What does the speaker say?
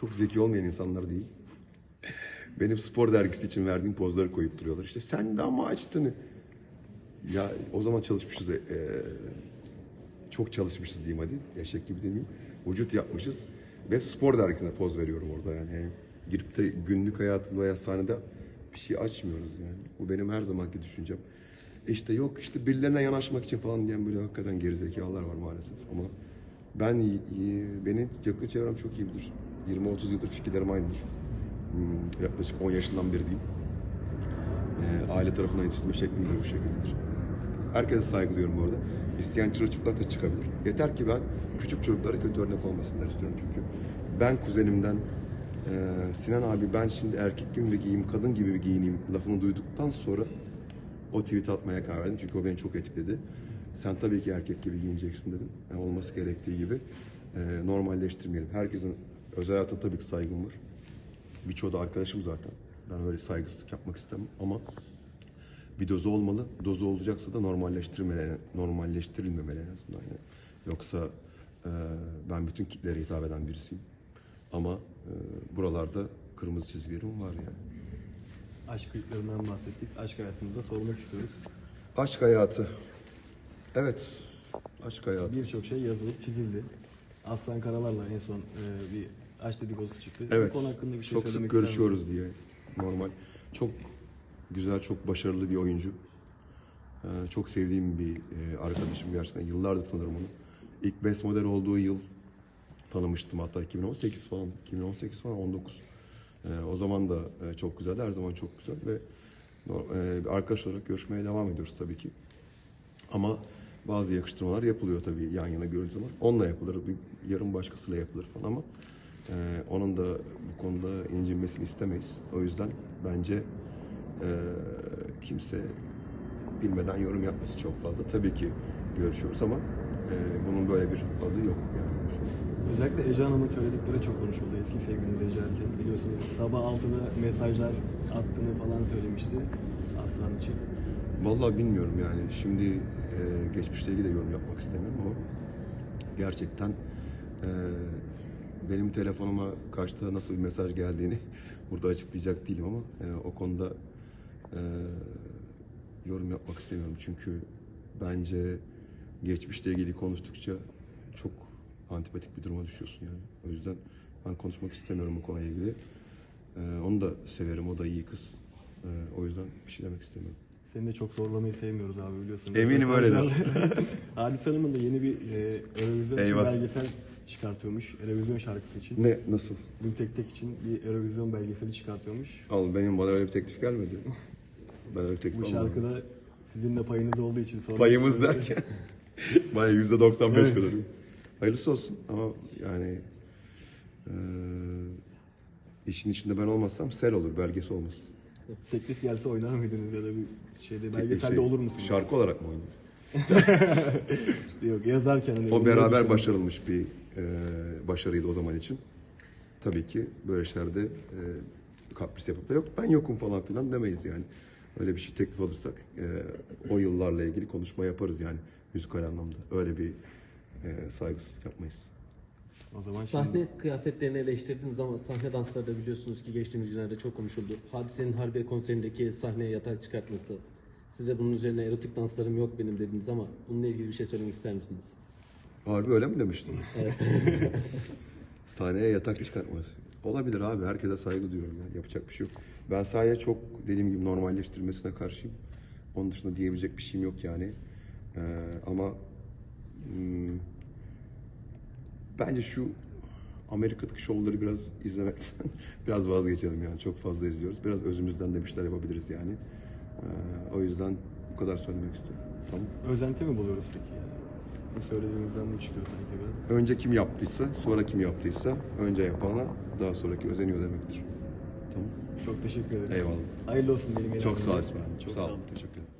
çok zeki olmayan insanlar değil. Benim spor dergisi için verdiğim pozları koyup duruyorlar. İşte sen de ama açtın. Ya o zaman çalışmışız. e, çok çalışmışız diyeyim hadi. Eşek gibi demeyeyim. Vücut yapmışız. Ve spor dergisine poz veriyorum orada yani. Yani girip de günlük hayatında veya sahnede bir şey açmıyoruz yani. Bu benim her zamanki düşüncem. İşte yok işte birilerine yanaşmak için falan diyen böyle hakikaten gerizekalılar var maalesef ama ben benim yakın çevrem çok iyi bilir. 20-30 yıldır fikirlerim aynıdır. Hmm, Yaklaşık 10 yaşından beri diyeyim. E, aile tarafından yetiştirme şeklim de bu şekildedir. Herkese saygı duyuyorum bu arada. İsteyen çırılçıplak da çıkabilir. Yeter ki ben küçük çocuklara kötü örnek olmasınlar istiyorum çünkü. Ben kuzenimden e, Sinan abi ben şimdi erkek gibi mi giyeyim, kadın gibi mi giyineyim lafını duyduktan sonra o tweet atmaya karar verdim. Çünkü o beni çok etkiledi. Sen tabii ki erkek gibi giyineceksin dedim. Yani olması gerektiği gibi. E, normalleştirmeyelim. Herkesin özel hayatına tabii ki saygım var. Birçoğu da arkadaşım zaten. Ben öyle saygısızlık yapmak istemem ama bir dozu olmalı. Dozu olacaksa da normalleştirmeli, normalleştirilmemeli en azından. Yani. Yoksa e, ben bütün kitlere hitap eden birisiyim. Ama e, buralarda kırmızı çizgilerim var yani. Aşk kayıtlarından bahsettik. Aşk hayatınızda sormak istiyoruz. Aşk hayatı. Evet. Aşk hayatı. Birçok şey yazılıp çizildi. Aslan Karalar'la en son e, bir aşk dedikodusu çıktı. Evet. Bu konu hakkında bir şey çok sık söylemek ister görüşüyoruz diye. Normal. Çok güzel, çok başarılı bir oyuncu. Ee, çok sevdiğim bir e, arkadaşım gerçekten. Yıllardır tanırım onu. İlk Best Model olduğu yıl tanımıştım hatta 2018 falan, 2018 falan 19. Ee, o zaman da e, çok güzeldi, her zaman çok güzel ve no- e, bir arkadaş olarak görüşmeye devam ediyoruz tabii ki. Ama bazı yakıştırmalar yapılıyor tabii yan yana görüldüğü zaman. Onunla yapılır, bir yarın başkasıyla yapılır falan ama e, onun da bu konuda incinmesini istemeyiz. O yüzden bence e, kimse bilmeden yorum yapması çok fazla. Tabii ki görüşüyoruz ama e, bunun böyle bir adı yok yani. Özellikle Ece Hanım'ın söyledikleri çok konuşuldu. Eski sevgilini Ece Erken biliyorsunuz. Sabah 6'da mesajlar attığını falan söylemişti Aslan için. Vallahi bilmiyorum yani. Şimdi e, geçmişle ilgili de yorum yapmak istemiyorum ama gerçekten e, benim telefonuma kaçta nasıl bir mesaj geldiğini burada açıklayacak değilim ama e, o konuda e, yorum yapmak istemiyorum. Çünkü bence geçmişle ilgili konuştukça çok antipatik bir duruma düşüyorsun yani. O yüzden ben konuşmak istemiyorum bu konuyla ilgili. E, onu da severim. O da iyi kız. E, o yüzden bir şey demek istemiyorum. Seni de çok zorlamayı sevmiyoruz abi biliyorsun. Eminim öyledir. Hadise Hanım'ın da yeni bir e, Eurovision için Eyvah. belgesel çıkartıyormuş. Eurovision şarkısı için. Ne? Nasıl? Gültek Tek için bir Eurovision belgeseli çıkartıyormuş. Al benim bana öyle bir teklif gelmedi. Ben öyle bir teklif Bu almadım. şarkıda sizin de payınız olduğu için sonra Payımız derken baya yüzde 95 Evet. kadar. Hayırlısı olsun ama yani eee işin içinde ben olmazsam sel olur, belgesi olmaz. Teklif gelse oynar mıydınız ya da bir şeyde belgeselde şey, olur musunuz? Şarkı olarak mı oynayayım? Yok yazarken hani O beraber şey- başarılmış bir eee başarıydı o zaman için. Tabii ki böyle şeylerde eee kapris yapıp da yok ben yokum falan filan demeyiz yani. Öyle bir şey teklif alırsak eee, o yıllarla ilgili konuşma yaparız yani müzikal anlamda. Öyle bir eee saygısızlık yapmayız. O zaman şimdi Sahne kıyafetlerini eleştirdiğiniz zaman sahne dansları da biliyorsunuz ki geçtiğimiz günlerde çok konuşuldu. Hadisenin Harbiye konserindeki sahneye yatak çıkartması. Size bunun üzerine erotik danslarım yok benim dediniz ama bununla ilgili bir şey söylemek ister misiniz? Harbi öyle mi demiştin? Evet. Sahneye yatak çıkartması. Olabilir abi. Herkese saygı duyuyorum. Yani. Yapacak bir şey yok. Ben sahneye çok dediğim gibi normalleştirmesine karşıyım. Onun dışında diyebilecek bir şeyim yok yani. Ee, ama hmm, bence şu Amerika'daki şovları biraz izlemekten biraz vazgeçelim yani. Çok fazla izliyoruz. Biraz özümüzden de bir şeyler yapabiliriz yani. Ee, o yüzden bu kadar söylemek istiyorum. Tamam. özenti mi buluyoruz peki yani? Bu söylediğinizden mi çıkıyor sanki biraz? Önce kim yaptıysa, sonra kim yaptıysa önce yapana daha sonraki özeniyor demektir. Tamam. Çok teşekkür ederim. Eyvallah. Hayırlı olsun diyelim. Çok sağ ol Çok. Çok Sağ ol. Teşekkür ederim.